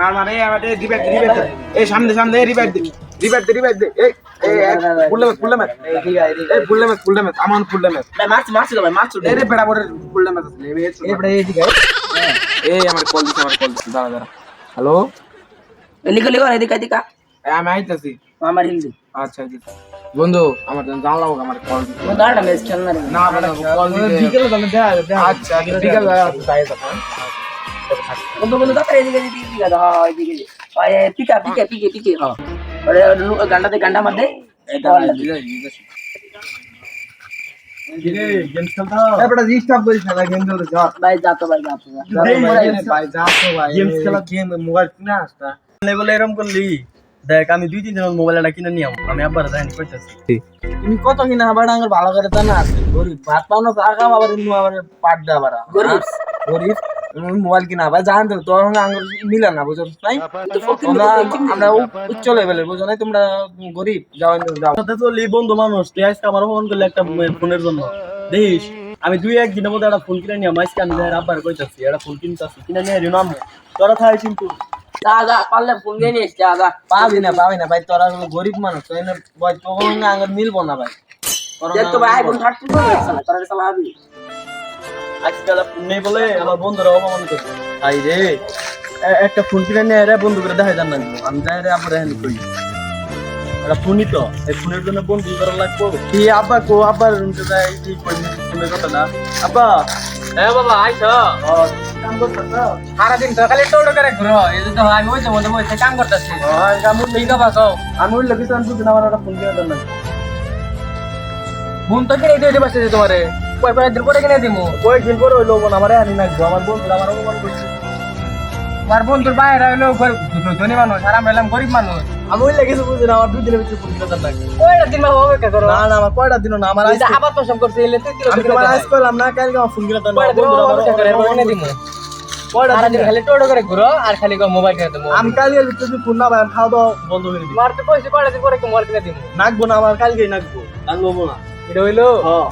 মার মারে আমার রিভাইভ রিভাইভ দে এই সামনে সামনে রিভাইভ দে। রিভাইভ দে রিভাইভ দে। এই এই ফুল ড্যামেজ ফুল ড্যামেজ এই ফুল ড্যামেজ ফুল ড্যামেজ আমার ফুল ড্যামেজ ভাই মারছি মারছি ভাই মারছি। এই রে বেড়া বড় ফুল ড্যামেজ আছে। এই এবারে এই দিকে এই আমার কল দিছে আমার কল দিছে। দাঁড়া দাঁড়া। হ্যালো লিখো লিখো এদিকে এদিকে। আমি আইতাছি। আমার হিন্দি। আচ্ছা আচ্ছা। বন্ধু আমার জানলাম আমার কল না কল দেখা আচ্ছা বিকাল বন্ধু বন্ধু দাঁড়া এদিকে এদিকে এদিকে এদিকে পিকা পিকা পিকে পিকে গান্ডাতে গান্ডা মার দে এই বল গেম খেলতে এবারে ডিস্টার্ব করিস না গেম খেলতে যা ভাই যা তো ভাই যা তো ভাই যা তো ভাই গেম খেলা গেম মোবাইল কিনা আসতা বলে এরকম করলি দেখ আমি দুই তিন দিন মোবাইল একটা কিনে নিয়ে আমি আবার কইতাছি তুমি কত কিনা আবার আঙ্গুর ভালো করে জানা আছে গরিব ভাত পাও না আগা আবার আবার পাট দে আবার গরিব গরিব মোবাইল কিনা আবার জান তো তোর সঙ্গে আঙ্গুর মিলে না বুঝছ? নাই আমরা উচ্চ লেভেলের বুঝো নাই তোমরা গরিব যাও যাও তো লি বন্ধু মানুষ তুই আজকে আমার ফোন করলে একটা ফোনের জন্য। দেখিস আমি দুই এক দিনের মধ্যে একটা ফোন কিনে নিয়ে আজকে আমি আব্বার কইতাছি একটা ফোন কিনতাছি কিনে নিয়ে রিনো আম্মু। তোরা থাই কিন্তু যা পারলে ফোন দিয়ে নিয়ে যা যা। পাবি না পাবি না ভাই তোরা গরিব মানুষ তো এনে ভাই তোর সঙ্গে আঙ্গুর মিলবো না ভাই। তো ভাই আইফোন 30 প্রো চালা তোরা আজকাল নেই বলে আমার বন্ধুরা অপমান করছে। তাই রে একটা ফোন কিনে নিয়ে রে বন্ধু করে দেখাই জান না আমি যাই রে আবার এখানে কই একটা ফোনই তো এই ফোনের জন্য বন্ধু করা লাগবো। কি আব্বা কো আব্বার রুমতে যাই কি কই ফোনের কথা না আব্বা! হ্যাঁ বাবা আইছো? ও, কাম করতেছ? সারাদিন টোটো করে ঘুরো এই তো আমি ওই যে মধ্যে বসে কাম করতেছি। আমি ওই লোকেশ আমি না আমার ফোন কিনে দেন না। ফোন তো কিনে দিয়ে তোমারে। কয় কয় দিন করে কিনে দিমু? কয়েকদিন পরে ওই লোক আমার আনি না আমার বন্ধু আমার অপমান করছে। আমার বন্ধুর বাইরে হইল ধনী মানুষ আর আমরা হলাম গরিব মানুষ। আমি ওই লেগেছে বুঝি না আমার দুই দিনের ভিতরে ফোন কিনে দেন না কয়টা দিন বাবা অপেক্ষা করো? না না আমার কয়টা দিন না আমার আজকে- আবার প্রসব করছে এলে তুই আমি তোমার আজ করলাম না কালকে আমার ফোন কিনে বন্ধুরা আমার অপেক্ষা খালি টোটো করে ঘুরো আর খালি মোবাইল কিনে দিমু। আমি কালকে ফোন না আমি খাওয়া দাওয়া বন্ধ করে তো কয়টা দিন পরে মোবাইল কিনে দিমু? নাকবো না আমার কালকেই নাকবো। না। এটা হইল? হ্যাঁ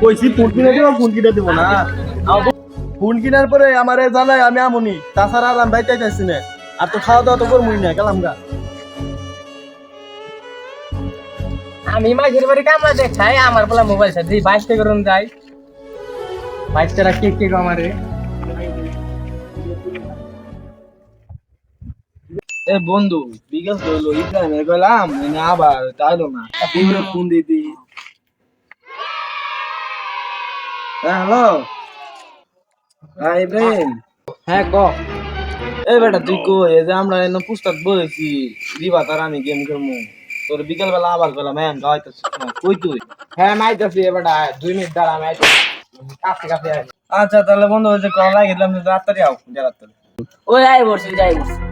কইছি ফোন কিনে দেবো ফোন কিনে দেবো না। ফোন কিনার পরে আমারে জানাই আমি আমনি। তাছাড়া আর আমি বাইতে চাইছি না। আর তো খাওয়া দাওয়া তো করবই না গেলাম গা। আমি মাঝের বাড়ি কামলা দেখাই আমার বলা মোবাইল সাথে বাইশ টাকা করুন যাই বাইশ টাকা কে আমারে? এ বন্ধু বিকাশ হইল ইব্রাহিম গেলাম এনে আবার তাইলো না। ইব্রে ফোন দিতি হ্যালো? হ্যাঁ ইব্রাহিম? হ্যাঁ ক? এই বেটা তুই কো এই যে আমরা এনে পুস্তক বলেছি দিবা তার আমি গেম খেলমু। তোর বিকেল বেলা আবার গেলাম হ্যাঁ গাইতেছি কই তুই? হ্যাঁ আমি আইতাছি এবারটা দুই মিনিট দাঁড়া আমি আইতাছি। কাছে কাছে আচ্ছা তাহলে বন্ধু ওই যে কল লাগিলাম রাত্রে আও যা রাত্রে। ওই আই বসে যাই বসে।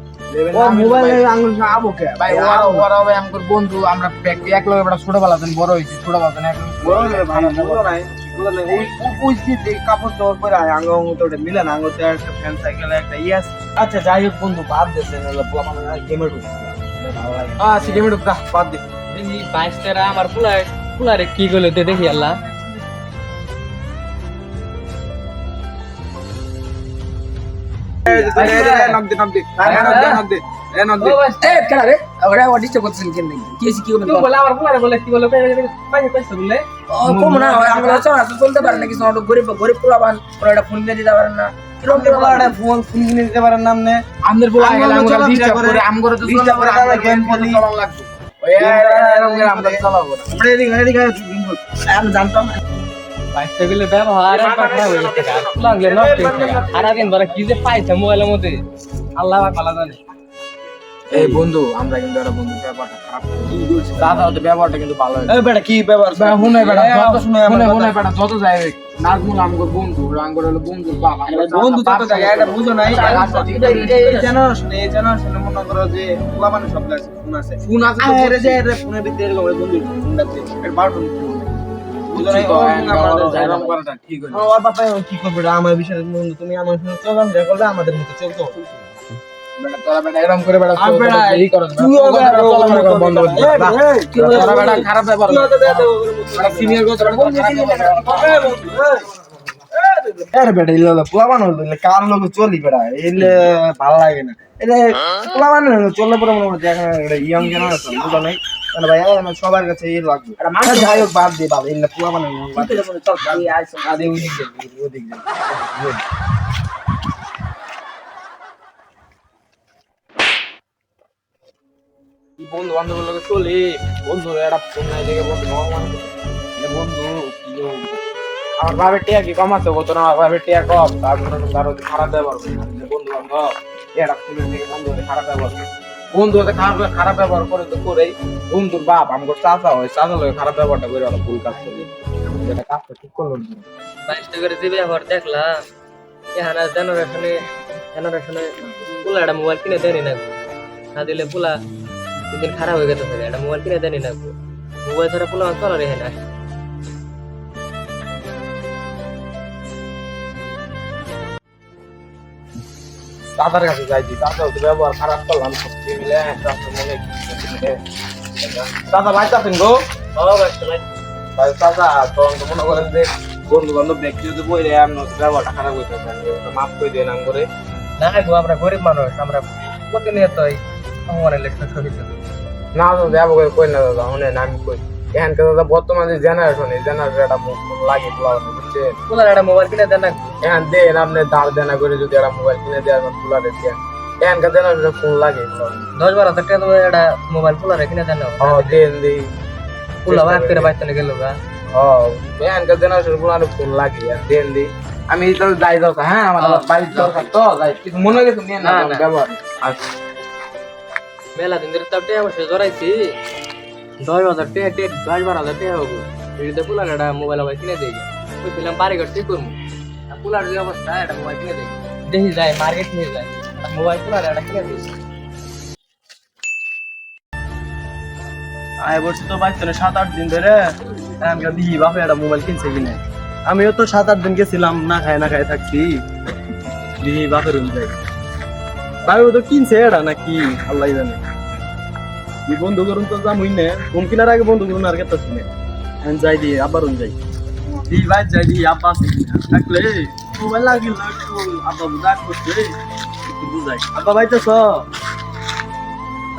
ও না, আমি তো মোবাইল ভাই- আবো কে? ভাই ওরা ওরা ভাই আমার বন্ধু আমরা এক লগে বেটা ছোটবেলা থেকে বড় হইছি ছোটবেলা থেকে নাই। কাপড় চোপড় পরে আঙ্গ ওটা মিলে না একটা ফ্যান সাইকেল একটা ইয়াস আচ্ছা যাই হোক বন্ধু বাদ দেছে না পোলা গেমে ঢুক ভালো লাগে আ সিগেমে ঢুক যা বাদ দে। বাইশ আমার কি করল দেখি আল্লাহ। চলতে পারে না কিছু গরিব গরিব পোলাবান ওরা ফোন কিনে দিতে পারেন নে জানতাম গুলো ব্যবহার আর কথা হয়ে গেছে পুলা গেলে নষ্ট সারাদিন ধরে কি যে পাইছে মোবাইলের মধ্যে? আল্লাহ পাক ভালো জানে। এই বন্ধু আমরা কিন্তু একটা বন্ধু ব্যাপারটা খারাপ দাদা ওদের ব্যবহারটা কিন্তু ভালো এই বেটা কি ব্যাপার শুনে বেটা, যত- শুনে শুনে, শুনে বেটা, যত যাই নাজমুল আমগোর বন্ধু, হলো বন্ধু চাচা, যত বাপ এটা বুঝো নাই। এই। এই জেনারেশনে মনে করো যে পোলা মানে সব আছে ফোন আছে। ফোন আছে যে ফোনের ভিতরে এরকম বন্ধু আমার বিষয়ে বন্ধু তুমি আমার সঙ্গে চললাম যা করলে আমাদের মতো চলতো। বেটা, তোরা বেটা এরকম করে খারাপ বেটা ইলে হলো লোক চলি বেটা এলে ভালো লাগে না। এটা পোলা বানানো চললে পরে মনে হচ্ছে এখন একটা ইয়াং জেনারেশন বুঝলো নাই? মানে ভাই আমার সবার কাছে এই লাগবে একটা মানুষ- যাই হোক বাদ দিয়ে বাদ এলে পোলা বানানো বাদ চল তুই আয় আদে ওই দিক দিয়ে ওই দিক দিয়ে। বন্ধু বান্ধব লোকে চলি? বন্ধু একটা ফোন নাই দেখে বন্ধু নরমাল বন্ধু কি? আমার ভাবের টিয়া কি কম আছে কত না আমার ভাবের টিয়া কম। তারপরে কারও খারাপ করি বন্ধু বান্ধব এটা ফুলের দিকে বন্ধু খারাপ করে। বন্ধু হতে খারাপ খারাপ ব্যবহার করে তো করেই। বন্ধুর বাপ আমার চাচা হয় চাচা লোক খারাপ ব্যবহারটা করে ভুল কাজ করে। যেটা কাজটা ঠিক করল না। বাইশটা করে যে ব্যবহার দেখলাম, এখানে জেনারেশনে জেনারেশনে পোলা একটা মোবাইল কিনে দেয়নি না না দিলে পোলা দিন খারাপ হয়ে গেছে একটা মোবাইল কিনে দেয়নি না মোবাইল ছাড়া পোলা চলা রেখে চাচার কাছে যাইছি চাচা হতে ব্যবহার খারাপ করলাম কিছু মিলে মনে মিলে ভাই আছেন গো? ভাই চাচা তখন তো মনে করেন যে বন্ধু বান্ধব ব্যক্তি যদি বই রে আমি ব্যবহারটা খারাপ হইতে মাফ করে দিয়ে নাম করে। না গো আমরা গরিব মানুষ আমরা প্রতিনিয়ত সহিত না তো যাব করে কই না দাদা শুনেন আমি কই। এখানকার দাদা বর্তমান যে জেনারেশন এই জেনারেশন একটা লাগে পোলা বুঝছে পোলার একটা মোবাইল কিনে দেন না এখান দেন আপনি দাঁড় দেনা করে যদি একটা মোবাইল কিনে দেওয়া পোলা দেন। এখানকার জেনারেশন ফোন লাগে দশ বারো হাজার টাকা একটা মোবাইল পোলার কিনে দেন না? ও দেন দিই পোলা বাদ করে। বাইতে গেল গা। ও এখানকার জেনারেশন অনেক ফোন লাগে আর দেন দিই আমি তাহলে যাই যাও হ্যাঁ আমার বাড়ির দরকার তো যাই। কিছু মনে হয় নিয়ে না। ব্যবহার। আচ্ছা। মেলা দিন ধরে তার টাকা পয়সা জড়াইছি। দশ হাজার টাকা টে দশ বারো হাজার টাকা হব। এটিতে পোলার একটা মোবাইল আবার কিনে দেয় বুঝছিলাম বাড়ি ঘর ঠিক করব। পোলার যে অবস্থা, একটা মোবাইল কিনে দেয় দেখি যায় মার্কেট নিয়ে যায়। মোবাইল পোলার একটা কিনে দিই আয় বলছি তো বাইশ তারিখ সাত আট দিন ধরে আমাকে দিই বাপে একটা মোবাইল কিনছে কিনে। আমিও তো সাত আট দিন গেছিলাম, না খায় না খায় থাকছি। দিই বাপের রুম যাই। ভাই তো কিনছে এটা নাকি আল্লাহ জানে। এই বন্ধু করুন তো যামই না। ঘুম কিনার আগে বন্ধু করুন আর কেতা শুনে আমি যাই দিয়ে আবার রুম যাই। দিই ভাই যাই দিই আব্বা কিনা। থাকলে? মোবাইল লাগিল না একটু আব্বা বুঝা করছে বুঝাই। আব্বা ভাইতেছ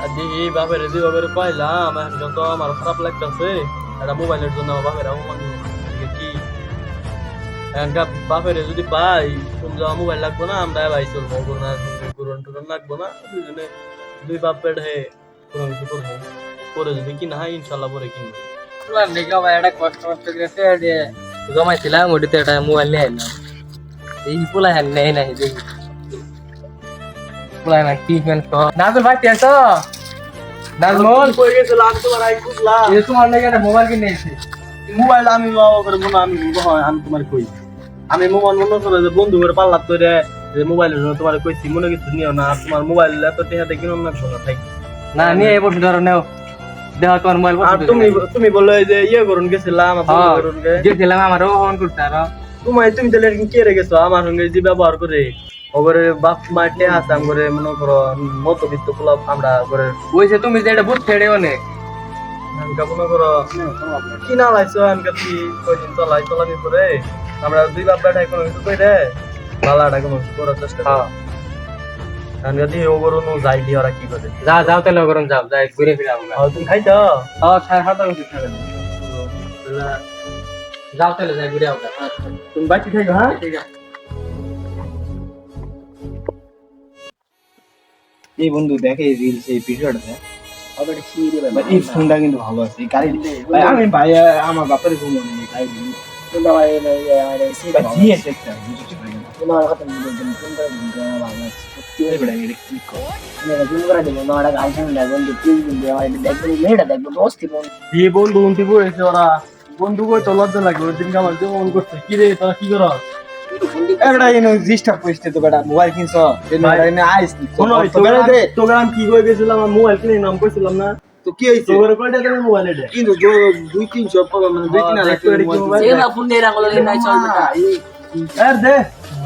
আর দেখি বাপের যে বাপের পাইলাম এখন যত আমার খারাপ লাগতেছে একটা মোবাইলের জন্য আমার বাপের অপমান। কি? এখনকার বাপের যদি পাই তুমি যাওয়া মোবাইল লাগবো না আমরা ভাই চলবো করোনা করোনা টোরন লাগবো না দুজনে দুই বাপ পেট হে। মোবাইল নেই কি একটা মোবাইল কিনে মোবাইল আমি বাবা মনে আমি আমি আমি মোবাইল মনে যে বন্ধু করে পাল্লাত করে যে মোবাইলের জন্য তোমার কইছি মনে কিছু নিও না তোমার মোবাইল এত টেহাতে কিনো না শোনা থাক না নিয়ে এই বছর ধরো নেও। দেখো তোমার মোবাইল আর তুমি তুমি বললে যে ইয়ে করুন গেছিলাম গে। গেছিলাম আমারও ফোন করতে আরও। তোমার তুমি তাহলে কে রে গেছো? আমার সঙ্গে যে ব্যবহার করে ওগরে বাপ মা টেহা আছে করে মনে করো মতবিত্ত পোলা আমরা করে তুমি যে এটা বুঝ ছেড়ে অনেক মনে করো কি না লাইছো আমাকে তুই কয়দিন চলাই চলানি করে। আমরা দুই বাপ বেটাই কোনো কিছু কই রে বালাটা কোনো করার চেষ্টা আমি যদি ও করো নো যাই দিয়ে ওরা কি করে? যা যাও তাহলে করুন যাও যাই ঘুরে ফিরে আমরা আর তুমি খাইছ? হ্যাঁ খাই হাতা উঠে খাবে। যাও তাহলে যাই ঘুরে আমরা তুমি বাকি খাইছো হ্যাঁ? ঠিক আছে। এই বন্ধু দেখে এই রিলস এই ভিডিওটা এই ফোনটা কিন্তু ভালো আছে এই গাড়ি আমি ভাই আমার বাপের ঘুম নেই গাড়ি জিএস একটা তুমি তুমি করে বন্ধু বন্ধু বলেছে ওরা বন্ধু কই তো লজ্জা লাগে ওই দিনকে আমার মন করছে কি রে তোরা কি করস এবারে ইনো ডিস্টার্ব করিস তো বেটা মোবাইল কিনছ। এনে আইস শোনো তো আমি কি কই গেছিলাম আমার মোবাইল কিনে নাম কইছিলাম না তো কি হইছে তোকে কয়টা দেবে মোবাইল এটা কিন্তু দুই তিনশো পাবা মানে দুই তিন হাজার টাকার মোবাইল না ফোন দিয়ে রাখল নাই চল বেটা আর দে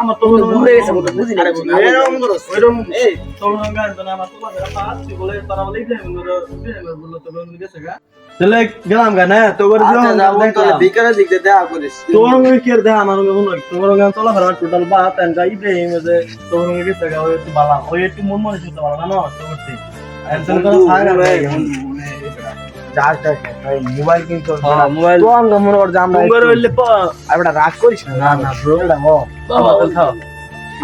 আমার তো তো তো তো না তো ভুলে গেছে বুঝলি আরে বন্ধু, এরকম করো। ওইরকম এই তোর গান তো আমার তো পাঁচ বলে তারা বলে তোর রঙ গেছে গা। তাহলে গেলাম গা না? তোর আচ্ছা, যা বন্ধু, তাহলে বিকালের দিক দিয়ে দেখা করিস। তোর রঙে কি আর আমার রঙে মনে তোর রঙে চলা ফেরা টোটাল বা তেন গাই দে যে তোর রঙে গেছে গা ওই একটু বালা ওই একটু মন মনে না? না তোর বন্ধু, ছাগা মোবাইল কিনতে হ্যাঁ মোবাইল তো মনে কর যে আমরা তুঙ্গর একটু- হইলে পা আর বেটা রাগ করিস না না না ব্রো এটা হ। বাবা তো খাও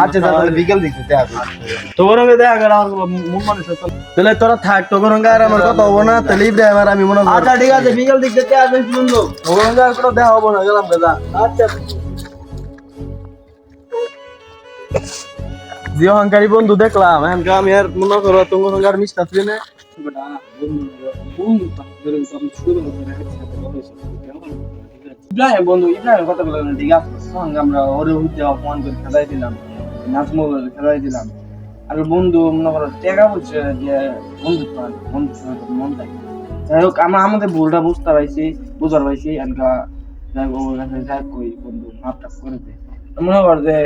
আচ্ছা তাহলে বিকেল দিক দিয়ে দেখা তোর রঙে দেখা গেল আমার মন মনে তাহলে তোরা থাক তোর রঙে আর আমার কথা হব না তাহলে ইব্রাহিম আর আমি মনে আচ্ছা ঠিক আছে বিকেল দিক দেখা করিস বন্ধু তোর রঙে আর কোনো দেখা হব না গেলাম দাদা আচ্ছা। যে অহংকারী বন্ধু দেখলাম এমনকি আমি আর মনে করো তোমার সঙ্গে আর মিশতে আসলি না। বন্ধু, আমরা করে খেলাই দিলাম খেলাই দিলাম আর বন্ধু মনে করো টেকা বলছে যে বন্ধু বন্ধু মন থাকে যাই হোক আমরা আমাদের ভুলটা বুঝতে পারছি বুঝতে পারছি এনকা যাই হোক যাই কই বন্ধু মাপ টাপ করে দে মনে কর যে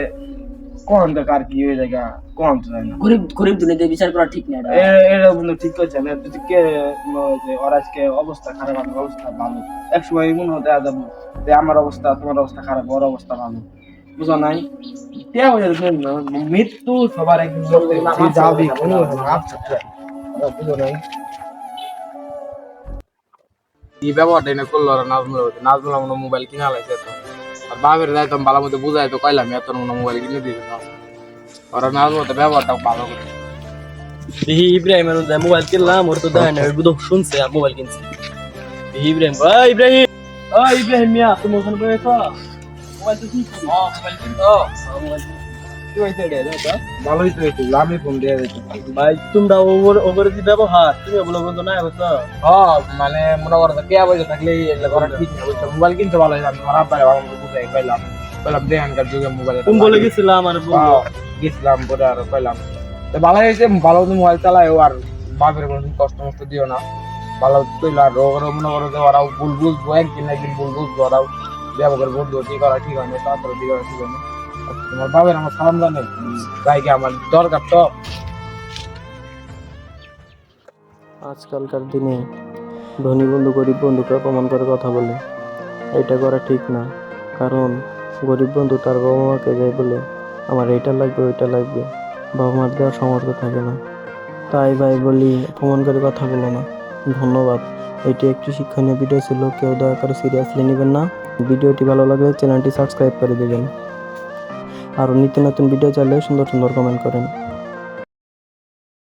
কোন কার কি হয়ে যায় কোন তো না? গরিব গরিব দুনিয়াতে বিচার করা ঠিক না এটা। বন্ধু ঠিক করছে না তুই কে যে ওর আজকে অবস্থা খারাপ আমার অবস্থা ভালো। এক সময় মনে হতে যাব। যে আমার অবস্থা তোমার অবস্থা খারাপ ওর অবস্থা ভালো। বুঝো নাই? কে বোঝা মৃত্যু সবার একদিন যাবি কোনো বুঝো নাই? কি ব্যবহারটা এনে করল নাজমুল নাজমুল আমার মোবাইল কিনা লাগছে তো আর বাপের যাইতাম ভালো মতো বুঝাই তো কইলাম এত মনে মোবাইল কিনে দিয়ে ওরা না মতো ব্যবহারটাও ভালো করে। দেখি ইব্রাহিম মোবাইল কিনলাম ওর তো দেয় না বুধ শুনছে আর মোবাইল কিনছে। ইব্রাহিম ও ইব্রাহিম ও ইব্রাহিম মিয়া তুমি ওখানে বসে মোবাইল তো কি মোবাইল কিনতো? দাদা ভালোই তো হয়েছে আমি ফোন দিয়ে দিতে ভাই তোমরা ওর ওর যে ব্যবহার তুমি বলো বন্ধু না বুঝছ? হ্যাঁ মানে মনে করো কে বসে থাকলে এগুলো করা ঠিক না বুঝছ? মোবাইল কিনতে ভালো হয়েছে আমি আমার আব্বারে ভালো বুঝাই কইলাম। কইলাম দেখানকার যুগে মোবাইল তুমি বলে গেছিলাম আর বন্ধু গেছিলাম পরে আর কইলাম। তো ভালো হয়েছে ভালো মোবাইল চালায়ও আর বাপের কোনো কষ্ট মষ্ট দিও না। ভালো তৈল আর ওরা মনে করো যে ওরাও ভুল বুঝব একদিন একদিন ভুল বুঝব ওরাও ব্যবহার বন্ধু ঠিক করা ঠিক হয় না তারপরে ঠিক করা ঠিক হয় তোমার বাবার আমার সালাম জানে। গাইকে আমার দরকার তো। আজকালকার দিনে ধনী বন্ধু, গরিব বন্ধুকে অপমান করে কথা বলে, এটা করা ঠিক না। কারণ গরিব বন্ধু তার বাবা মাকে যাই বলে, আমার এইটা লাগবে, ওইটা লাগবে। বাবা মার দেওয়ার সামর্থ্য থাকে না। তাই ভাই বলি, অপমান করে কথা বলো না। ধন্যবাদ। এটি একটি শিক্ষণীয় ভিডিও ছিল। কেউ দয়া করে সিরিয়াসলি নেবেন না। ভিডিওটি ভালো লাগলে চ্যানেলটি সাবস্ক্রাইব করে দেবেন। আরও নিত্য নতুন ভিডিও চাইলে সুন্দর সুন্দর কমেন্ট করেন।